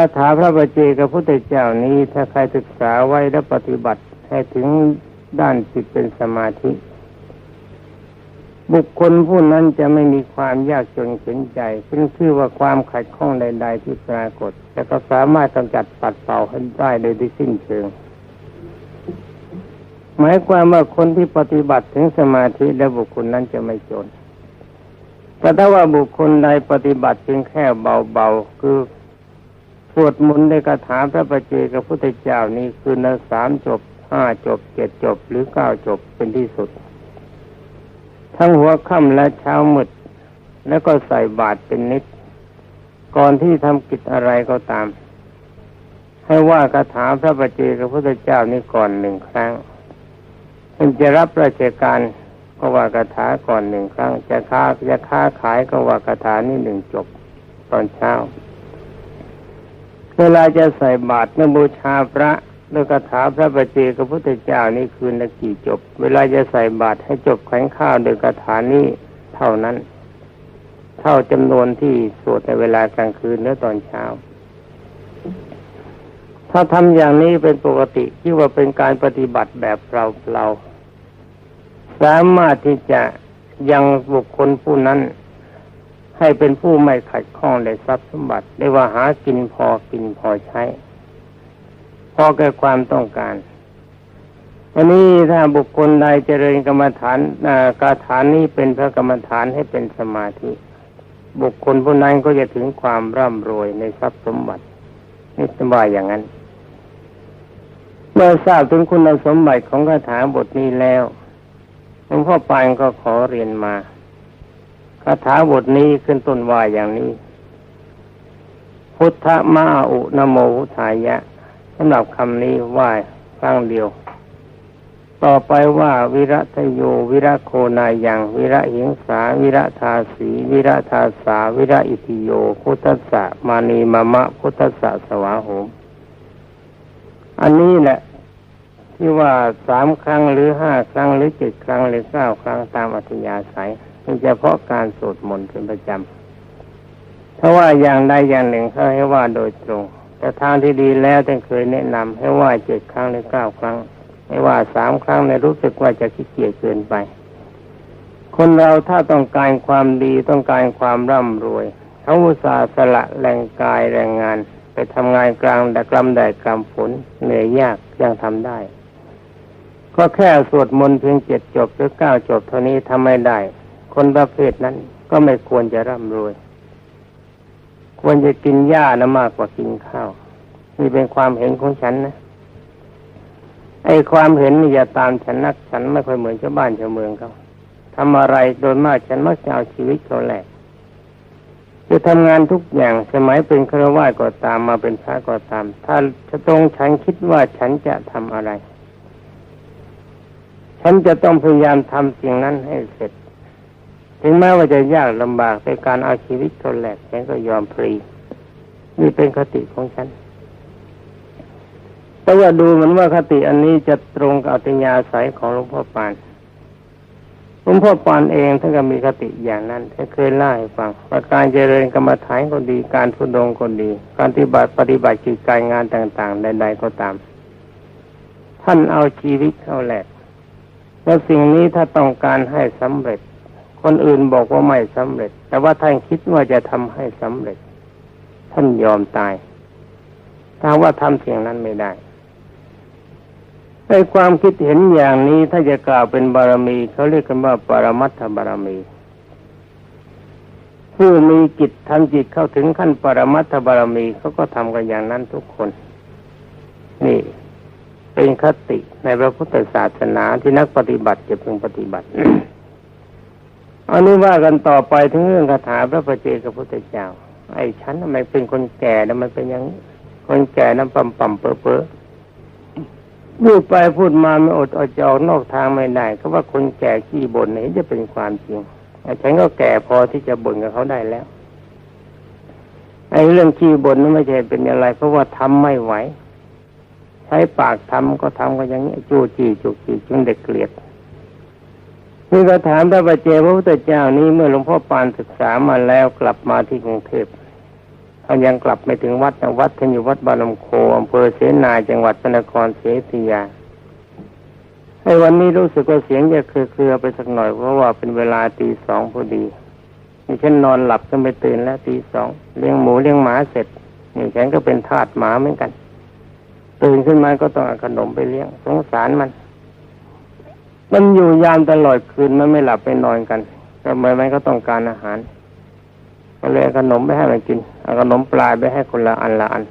าถาพระบัจเจกับพุทธเจ้านี้ถ้าใครศึกษาไว้และปฏิบัติให้ถึงด้านจิตเป็นสมาธิ บุคคลผู้นั้นจะไม่มีความยากจนเข็นใจซึ่งชื่อว่าความขัดข้องใด ๆ ที่ปรากฏแต่ก็สามารถกำจัดปัดเป่าให้ได้โดยที่สิ้นเชิง หมายความว่าคนที่ปฏิบัติถึงสมาธิและบุคคลนั้นจะไม่จนแต่ถ้าว่าบุคคลใดปฏิบัติเพียงแค่เบาๆคือ สวดมนต์ในคาถาพระประเจกับพุทธเจ้านี้คือในสามจบห้าจบเจ็ดจบหรือเก้าจบเป็นที่สุด ทั้งหัวค่ำและเช้ามืดแล้วก็ใส่บาตรเป็นนิด ก่อนที่ทำกิจอะไรก็ตาม ให้ว่าคาถาพระประเจกับพุทธเจ้านี้ก่อนหนึ่งครั้งเป็นจะรับราชการก็ว่าคาถาก่อนหนึ่งครั้ง จะค้าจะค้าขายก็ว่าคาถานี้หนึ่งจบตอนเช้า เวลาจะใส่บาตรเมื่อบูชาพระด้วยคาถาพระประเจกับพุทธเจ้านี่คืนละกี่จบ เวลาจะใส่บาตรให้จบแขวนข้าวโดยคาถานี้เท่านั้น เท่าจำนวนที่สวดในเวลากลางคืนและตอนเช้า ถ้าทำอย่างนี้เป็นปกติที่ว่าเป็นการปฏิบัติแบบเราเราสามารถที่จะยังบุคคลผู้นั้น ให้เป็นผู้ไม่ขัดข้องในทรัพย์สมบัติได้ว่าหากินพอกินพอใช้ พอแก่ความต้องการอันนี้ถ้าบุคคลใดเจริญกรรมฐานกาฐานนี้เป็นพระกรรมฐานให้เป็นสมาธิ บุคคลผู้นั้นก็จะถึงความร่ำรวยในทรัพย์สมบัตินี่จะว่าอย่างนั้น เมื่อทราบถึงคุณสมบัติของคาถาบทนี้แล้วหลวงพ่อปานก็ขอเรียนมา คาถาบทนี้ขึ้นต้นว่าอย่างนี้ พุทธมาอุนโมพุทธายะสำหรับคำนี้ว่าครั้งเดียว ต่อไปว่าวิระทโยวิระโคนายังวิระหิงสาวิระทาสีวิระทาสาวิระอิติโย พุทธะมานีมะมะพุทธะสวาโหมอันนี้แหละที่ว่าสามครั้งหรือห้าครั้งหรือเจ็ดครั้งหรือเก้าครั้งตามอัธยาศัย เป็นเฉพาะการสวดมนต์เป็นประจำถ้าว่าอย่างใดอย่างหนึ่งเขาให้ว่าโดยตรง แต่ทางที่ดีแล้วท่านเคยแนะนำให้ว่าเจ็ดครั้งหรือเก้าครั้ง ไม่ว่าสามครั้งในรู้สึกว่าจะขี้เกียจเกินไป คนเราถ้าต้องการความดีต้องการความร่ำรวยเขาอุตส่าห์สละแรงกายแรงงาน ไปทำงานกลางแต่กลำแดดกลำฝนเหนื่อยยากยังทำได้ก็แค่สวดมนต์เพียงเจ็ดจบหรือเก้าจบเท่านี้ทำไม่ได้ คนประเภทนั้นก็ไม่ควรจะร่ำรวย ควรจะกินหญ้านะมากกว่ากินข้าวนี่เป็นความเห็นของฉันนะไอ้ความเห็นนี่อย่าตามฉันนักฉันไม่ค่อยเหมือนชาวบ้านชาวเมืองเขาทำอะไรโดยมากฉันมักจะเอาชีวิตเขาแหลกจะทำงานทุกอย่างสมัยเป็นฆราวาสก็ตามมาเป็นพระก็ตาม ถ้าจะตรงฉันคิดว่าฉันจะทำอะไร ฉันจะต้องพยายามทำสิ่งนั้นให้เสร็จ ถึงแม้ว่าจะยากลำบากในการเอาชีวิตเขาแหลกฉันก็ยอมพรีนี่เป็นคติของฉัน แต่ว่าดูเหมือนว่าคติอันนี้จะตรงกับอัตยาศัยของหลวงพ่อปานหลวงพ่อปานเองท่านก็มีคติอย่างนั้นท่านเคยเล่าให้ฟังว่าการเจริญกรรมฐานก็ดีการทุดงก็ดี การปฏิบัติปฏิบัติกิจการงานต่าง ๆ ใด ๆ ก็ตาม ท่านเอาชีวิตเข้าแหลกแล้วสิ่งนี้ถ้าต้องการให้สำเร็จ คนอื่นบอกว่าไม่สำเร็จ แต่ว่าท่านคิดว่าจะทำให้สำเร็จ ท่านยอมตาย ถ้าว่าทำสิ่งนั้นไม่ได้ในความคิดเห็นอย่างนี้ถ้าจะกล่าวเป็นบารมีเขาเรียกกันว่าปรมัตถบารมี ผู้มีจิตทำจิตเข้าถึงขั้นปรมัตถบารมีเขาก็ทำกันอย่างนั้นทุกคน นี่เป็นคติในพระพุทธศาสนาที่นักปฏิบัติจะพึงปฏิบัติ อันนี้ว่ากันต่อไปถึงเรื่องคาถาพระประเจกับพุทธเจ้า ไอ้ฉันทำไมเป็นคนแก่แล้วมันเป็นอย่างคนแก่น้ำปั่มปั่มเปื้อเปื้อพูดไปพูดมาไม่อดอดจอกนอกทางไม่ได้ก็ว่าคนแก่ขี้บ่นนี่จะเป็นความจริงไอ้ฉันก็แก่พอที่จะบ่นกับเขาได้แล้วไอ้เรื่องขี้บ่นนั้นไม่ใช่เป็นอะไร เพราะว่าทำไม่ไหว ใช้ปากทำก็ทำก็อย่างนี้จู้จี้จุกจี้จึงเด็กเกลียด นี่ก็ถามพระบาเจพระพุทธเจ้านี้เมื่อหลวงพ่อปานศึกษามาแล้วกลับมาที่กรุงเทพเอายังกลับไม่ถึงวัดนะวัดท่านอยู่วัดบารมโคอำเภอเสนาจังหวัดพระนครศรียุธยาให้วันนี้รู้สึกว่าเสียงจะเครือๆไปสักหน่อยเพราะว่าเป็นเวลาตีสองพอดีนี่ฉันนอนหลับก็ไม่ตื่นแล้วตีสองเลี้ยงหมูเลี้ยงหมาเสร็จนี่ฉันก็เป็นทาสหมาเหมือนกัน ตื่นขึ้นมาก็ต้องอาขนมไปเลี้ยงสงสารมัน มันอยู่ยามตลอดคืนมันไม่หลับไม่นอนกันทำไมมันก็ต้องการอาหาร ก็เลยขนมไปให้มันกินเอาขนมปลายไปให้คนละอันละอัน